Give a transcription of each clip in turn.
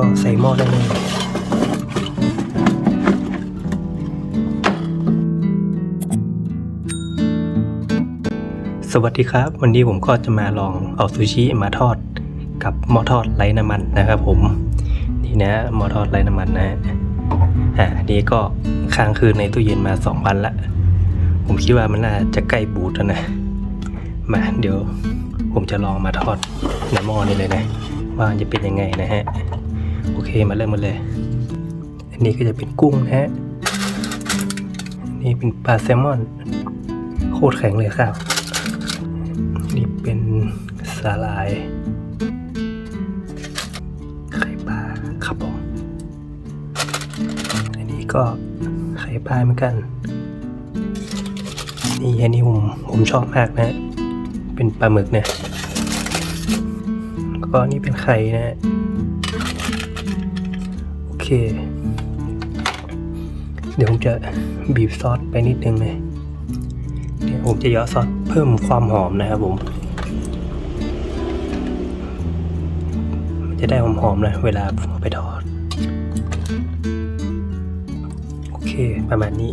ก็ใส่หม้อได้เลยสวัสดีครับ วันนี้ผมก็จะมาลองเอาซูชิมาทอดกับหม้อทอดไร้น้ำมันนะครับผมนี่นะหม้อทอดไร้น้ำมันนะฮะอ่านี่ก็ค้างคืนในตู้เย็นมาสองวันละผมคิดว่ามันน่าจะใกล้บูดแล้วนะมาเดี๋ยวผมจะลองมาทอดในหม้อนี่เลยนะ ว่าจะเป็นยังไงนะฮะ โอเคมาเริ่มกันเลย อันนี้ก็จะเป็นกุ้งนะฮะอันนี่เป็นปลาแซลมอน โคตรแข็งเลยครับนี่เป็นสาลายไข่ปลาครับผมอันนี้ก็ไข่ปลาเหมือนกันนี่อันนี้ผมผมชอบมากนะ เป็นปลาหมึกเนี่ยก็นี่เป็นไข่นะ เคเดี๋ยวผมจะบีบซอสไปนิดนึงเลยเดี๋ยวผมจะเยาะซอสเพิ่มความหอมนะครับผมมันจะได้หอมๆนะเวลาเอาไปทอด โอเค ประมาณนี้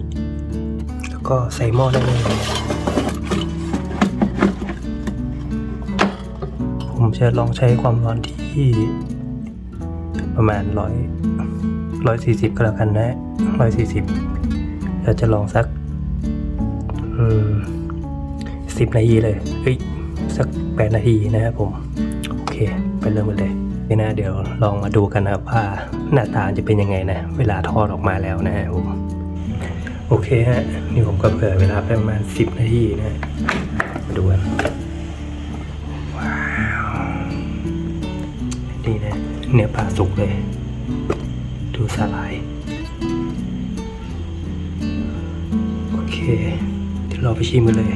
แล้วก็ใส่หม้อได้เลย ผมจะลองใช้ความร้อนที่ ประมาณร้อยร้อยสี่สิบก็แล้วกันนะร้อยสี่สิบเราจะลองสักสิบนาทีเลยเฮ้ยสักแปดนาทีนะครับผม โอเค ไปเริ่มกันเลยนี่นะเดี๋ยวลองมาดูกันนะครับว่าหน้าตาจะเป็นยังไงนะ เวลาทอดออกมาแล้วนะฮะผมโอเคฮะนี่ผมก็เผื่อเวลาไปประมาณสิบนาทีนะฮะมาดูกันว้าวนี่นะ เนี่ยปลาสุกเลย ดูสาลาย โอเค เดี๋ยวเราไปชิมกันเลย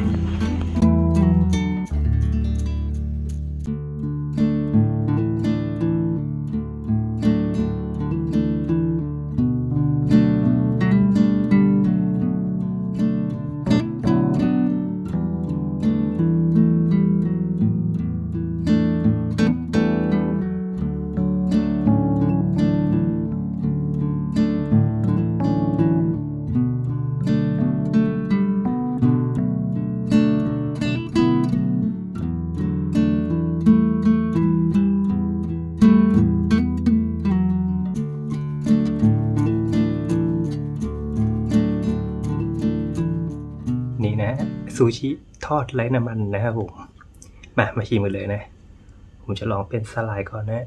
ซูชิทอดไร้น้ำมันนะครับผม มา มาชิมกันเลยนะ ผมจะลองเป็นสลายก่อนนะ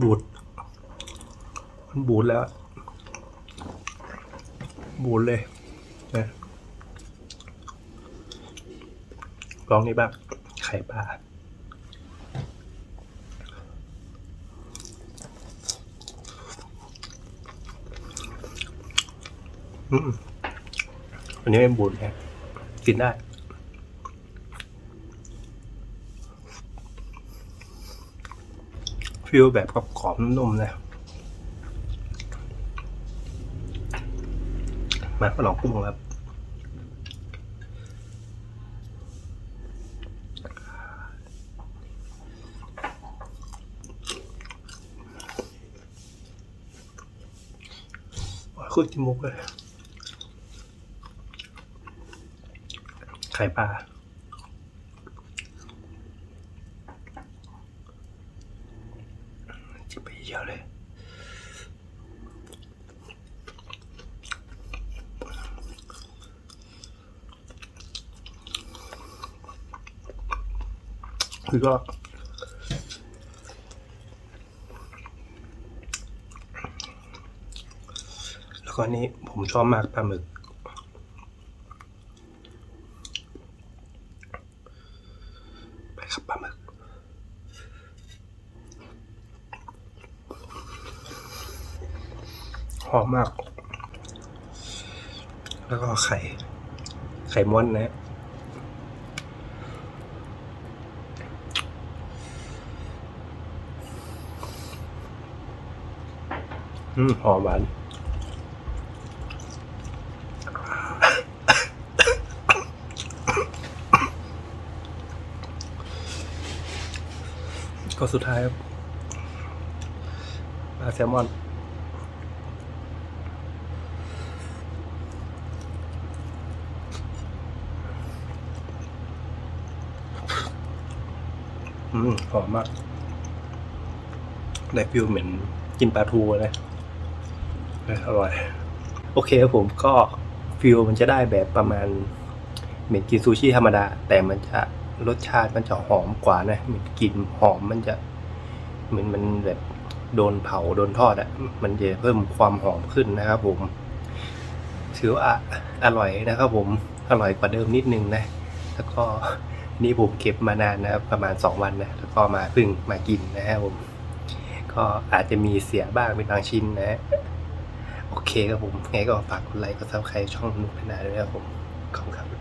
บูดมันบูดแล้ว บูดเลยนะ ลองนี่บ้าง ไข่ปลาอันนี้ไม่บูดนะกินได้ ฟิลแบบกับขอบๆนุ่มๆนะมาลองกุ้งครับ ขึ้นจมูกเลย ไข่ปลาจะไปเยอะเลยคือก็ แล้ว ก็อันนี้ผมชอบมากปลาหมึก ไปครับปลาหมึก หอมมาก แล้วก็ไข่ ไข่ม้วนนะออืมหอมหวาน ก็สุดท้ายครับปลาแซลมอนอืมหอมมาก ได้ฟิลเหมือนกินปลาทูเลยอออร่อย โอเคครับผมก็ฟิลมันจะได้แบบประมาณ เหมือนกินซูชิธรรมดา แต่มันจะ รสชาติมันจะหอมกว่านะมือนกลิ่นหอมมันจะเหมือนมันแบบโดนเผาโดนทอดอะ่ะมันจะเพิ่มความหอมขึ้นนะครับผมถือว่าอร่อยนะครับผมอร่อยกว่าเดิมนิดนึงนะ แล้วก็นี่ผมเก็บมานานนะครับประมาณ 2 วันนะแล้วก็มาพิ่งมากินนะครับผมก็อาจจะมีเสียบ้างเป็นบางชิ้นนะโอเคครับผมไงก็ฝากกดไลค์กดซับสไครต์ช่องนุกพนาด้วยนะครับผมขอบคุณครับ